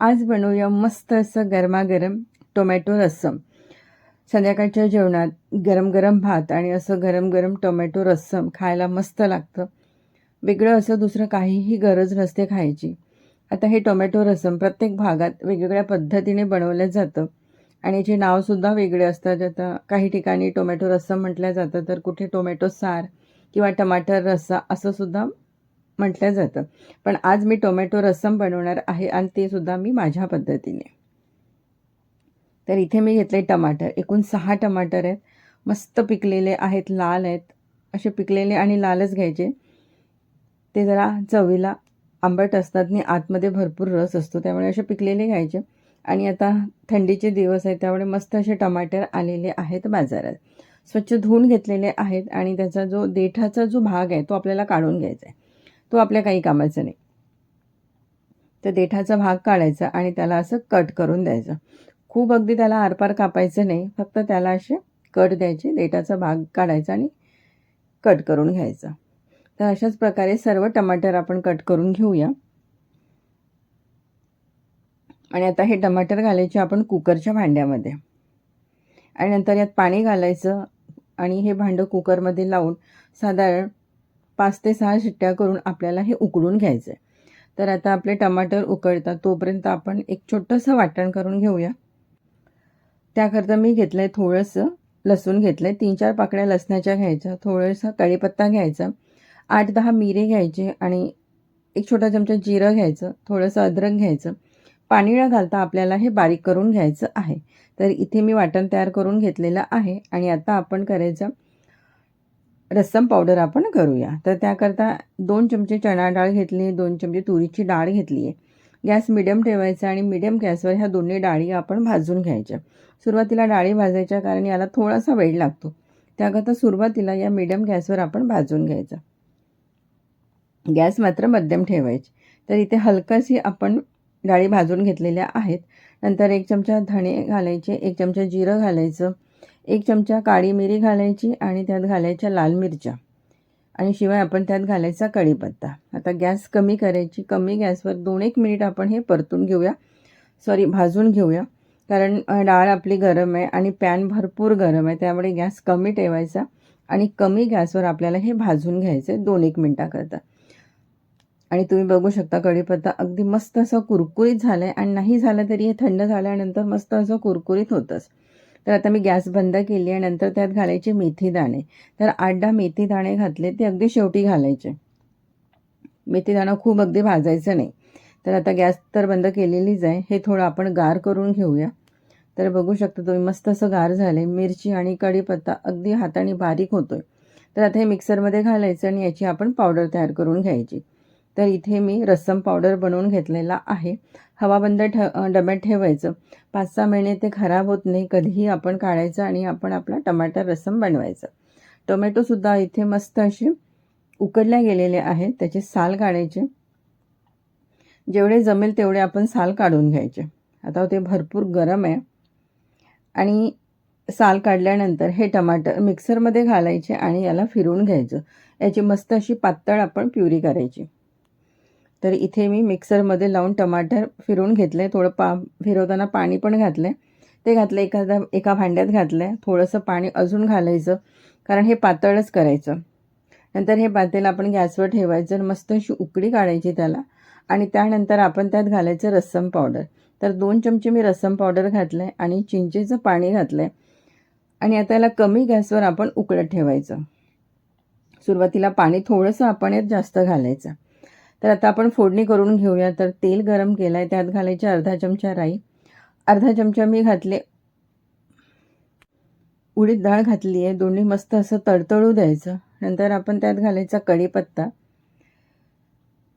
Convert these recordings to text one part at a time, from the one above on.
आज बनवूया मस्त असं गरमागरम टोमॅटो रस्सम. संध्याकाळच्या जेवणात गरम गरम भात आणि असं गरम गरम टोमॅटो रस्सम खायला मस्त लागतं. वेगळं असं दुसरं काहीही गरज नसते खायची. आता हे टोमॅटो रसम प्रत्येक भागात वेगवेगळ्या पद्धतीने बनवलं जातं. आणि याचे नावसुद्धा वेगळे असतात. आता काही ठिकाणी टोमॅटो रस्सम म्हटलं जातं तर कुठे टोमॅटो सार किंवा टमाटर रस्सा असंसुद्धा म्हटलं जातं. पण आज मी टोमॅटो रस्सम बनवणार आहे आणि ते सुद्धा मी माझ्या पद्धतीने. तर इथे मी घेतले टमाटर. एकूण सहा टमाटर आहेत. मस्त पिकलेले आहेत लाल आहेत. असे पिकलेले आणि लालच घ्यायचे. ते जरा चवीला आंबट असतात आणि आतमध्ये भरपूर रस असतो. त्यामुळे असे पिकलेले घ्यायचे. आणि आता थंडीचे दिवस आहेत त्यामुळे मस्त असे टमाटर आलेले आहेत बाजारात. स्वच्छ धुवून घेतलेले आहेत आणि त्याचा जो देठाचा जो भाग आहे तो आपल्याला काढून घ्यायचा आहे. तो आपल्या काही कामाचा नाही. तर देठाचा भाग काढायचा आणि त्याला असं कट करून द्यायचं. खूप अगदी त्याला आरपार कापायचं नाही फक्त त्याला असे कट द्यायचे देठाचा भाग काढायचा आणि कट करून घ्यायचा. तर अशाच प्रकारे सर्व टमाटर आपण कट करून घेऊया. आणि आता हे टमाटर घालायचे आपण कुकरच्या भांड्यामध्ये. आणि नंतर यात पाणी घालायचं आणि हे भांडं कुकरमध्ये लावून साधारण पाच ते सहा शिट्ट्या करून आपल्याला हे उकडून घ्यायचं आहे तर आता आपले टमाटर उकळतात तोपर्यंत आपण एक छोटंसं वाटण करून घेऊया. त्याकरता मी घेतलं आहे थोडंसं लसूण घेतलं आहे तीन चार पाकळ्या लसणाच्या घ्यायच्या थोडंसं कढीपत्ता घ्यायचा आठ दहा मिरे घ्यायचे आणि एक छोटा चमचा जिरं घ्यायचं थोडंसं अद्रक घ्यायचं. पाणी न घालता आपल्याला हे बारीक करून घ्यायचं आहे. तर इथे मी वाटण तयार करून घेतलेलं आहे आणि आता आपण करायचं रस्सम पावडर आपण करूया. तर त्याकरता दोन चमचे चणा डाळ घेतली दोन चमचे तुरीची डाळ घेतली आहे. गॅस मिडियम ठेवायचा आणि मिडियम गॅसवर ह्या दोन्ही डाळी आपण भाजून घ्यायच्या. सुरुवातीला डाळी भाजायच्या कारण याला थोडासा वेळ लागतो. त्याकरता सुरुवातीला या मिडियम गॅसवर आपण भाजून घ्यायचा. गॅस मात्र मध्यम ठेवायची. तर इथे हलकाशी आपण डाळी भाजून घेतलेल्या आहेत. नंतर एक चमचा धणे घालायचे एक चमचा जिरं घालायचं एक चमचा काळी मिरी घालायची आणि त्यात घालायच्या लाल मिरच्या. आणि शिवाय आपण त्यात घालायचा कढीपत्ता. आता गॅस कमी करायची. कमी गॅसवर दोन एक मिनिट आपण हे परतून घेऊया. सॉरी भाजून घेऊया. कारण डाळ आपली गरम आहे आणि पॅन भरपूर गरम आहे. त्यामुळे गॅस कमी ठेवायचा आणि कमी गॅसवर आपल्याला हे भाजून घ्यायचं आहे दोन एक मिनटाकरता. आणि तुम्ही बघू शकता कढीपत्ता अगदी मस्त असं कुरकुरीत झालं आहे आणि नाही झालं तरी हे थंड झाल्यानंतर मस्त असं कुरकुरीत होतंच. तर आता मी गॅस बंद केली आणि नंतर त्यात घालायचे मेथी दाणे. तर आठ दहा मेथी दाणे घातले ते अगदी शेवटी घालायचे. मेथी दाणं खूप अगदी भाजायचं नाही. तर आता गॅस तर बंद केलेलीच आहे हे थोडं आपण गार करून घेऊया. तर बघू शकता तुम्ही मस्त असं गार झाले मिरची आणि कढीपत्ता अगदी हाताने बारीक होतोय. तर आता हे मिक्सरमध्ये घालायचं आणि याची आपण पावडर तयार करून घ्यायची. तर इथे मी रस्सम पावडर बनवून घेतलेला आहे. हवाबंद ठ डब्यात ठेवायचं. पाच सहा महिने ते खराब होत नाही कधीही आपण काढायचं आणि आपण आपला टमाटर रसम बनवायचं. टोमॅटोसुद्धा इथे मस्त असे उकडल्या गेलेले आहेत त्याचे साल काढायचे. जेवढे जमेल तेवढे आपण साल काढून घ्यायचे. आता ते भरपूर गरम आहे. आणि साल काढल्यानंतर हे टमाटर मिक्सरमध्ये घालायचे आणि याला फिरवून घ्यायचं. याची मस्त अशी पातळ आपण प्युरी करायची. तर इथे मी मिक्सरमध्ये लावून टमाटर फिरून घेतलं आहे थोडं पा फिरवताना पाणी पण घातलं आहे ते घातलं एखादा एका भांड्यात घातलं आहे थोडंसं पाणी अजून घालायचं कारण हे पातळच करायचं. नंतर हे पातेल आपण गॅसवर ठेवायचं मस्त अशी उकडी काढायची त्याला. आणि त्यानंतर आपण त्यात घालायचं रस्सम पावडर. तर दोन चमचे मी रस्सम पावडर घातलं आहे आणि चिंचेचं पाणी घातलं आहे आणि आता याला कमी गॅसवर आपण उकळत ठेवायचं. सुरुवातीला पाणी थोडंसं आपण यात जास्त घालायचं. तर आता आपण फोडणी करून घेऊया. तर तेल गरम केलं आहे त्यात घालायचे अर्धा चमचा राई. अर्धा चमचा मी घातले. उडीद डाळ घातली आहे. दोन्ही मस्त असं तडतळू द्यायचं. नंतर आपण त्यात घालायचा कढीपत्ता.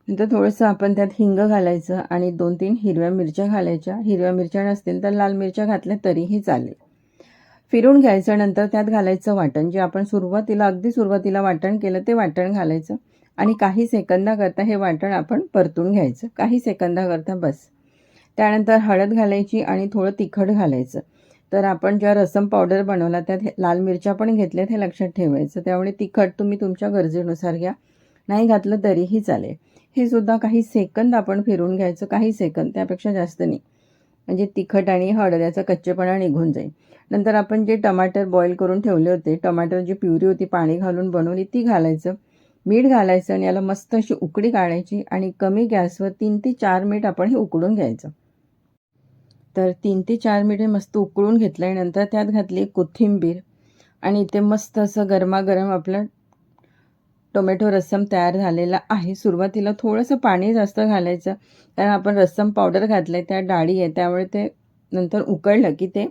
नंतर थोडंसं आपण त्यात हिंग घालायचं आणि दोन तीन हिरव्या मिरच्या घालायच्या. हिरव्या मिरच्या नसतील तर लाल मिरच्या घातल्या तरीही चालेल. फिरून घ्यायचं. नंतर त्यात घालायचं वाटण. जे आपण सुरुवातीला अगदी सुरुवातीला वाटण केलं ते वाटण घालायचं. आणि काही सेकंदाकरता हे वाटण आपण परतून घ्यायचं. काही सेकंदाकरता बस. त्यानंतर हळद घालायची आणि थोडं तिखट घालायचं. तर आपण ज्या रसम पावडर बनवला त्यात लाल मिरच्या पण घेतल्यात हे लक्षात ठेवायचं. त्यामुळे तिखट तुम्ही तुमच्या गरजेनुसार घ्या. नाही घातलं तरीही चालेल. हे सुद्धा काही सेकंद आपण फिरून घ्यायचं काही सेकंद त्यापेक्षा जास्त नाही. म्हणजे तिखट आणि हळद याचा कच्चेपणा निघून जाईल. नंतर आपण जे टमाटर बॉईल करून ठेवले होते टमाटर जी प्युरी होती पाणी घालून बनवली ती घालायचं. मीठ घालायचं आणि याला मस्त अशी उकडी काढायची आणि कमी गॅसवर तीन ते चार मिनिट आपण हे उकडून घ्यायचं. तर तीन ते चार मिनिटे मस्त उकळून घेतल्यानंतर त्यात घातली कोथिंबीर आणि इथे मस्त असं गरमागरम आपलं टोमॅटो रस्सम तयार झालेला आहे. सुरुवातीला थोडंसं पाणी जास्त घालायचं. कारण आपण रस्सम पावडर घातलं आहे त्या डाळी आहे त्यामुळे ते नंतर उकळलं की ते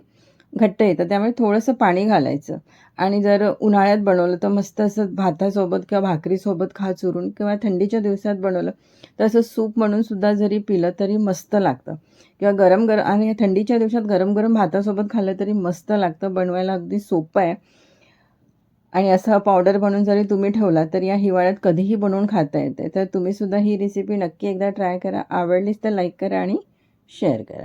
घट्ट येतं. त्यामुळे थोडंसं पाणी घालायचं. आणि जर उन्हाळ्यात बनवलं तर मस्त असं भातासोबत किंवा भाकरीसोबत खा चुरून किंवा थंडीच्या दिवसात बनवलं तर असं सूप म्हणून सुद्धा जरी पिलं तरी मस्त लागतं. किंवा गरम गरम आणि थंडीच्या दिवसात गरम गरम भातासोबत खाल्लं तरी मस्त लागतं. बनवायला अगदी सोपं आहे. आणि असं पावडर बनवून जरी तुम्ही ठेवला तर या हिवाळ्यात कधीही बनवून खाता येते. तर तुम्हीसुद्धा ही रेसिपी नक्की एकदा ट्राय करा. आवडलीच तर लाईक करा आणि शेअर करा.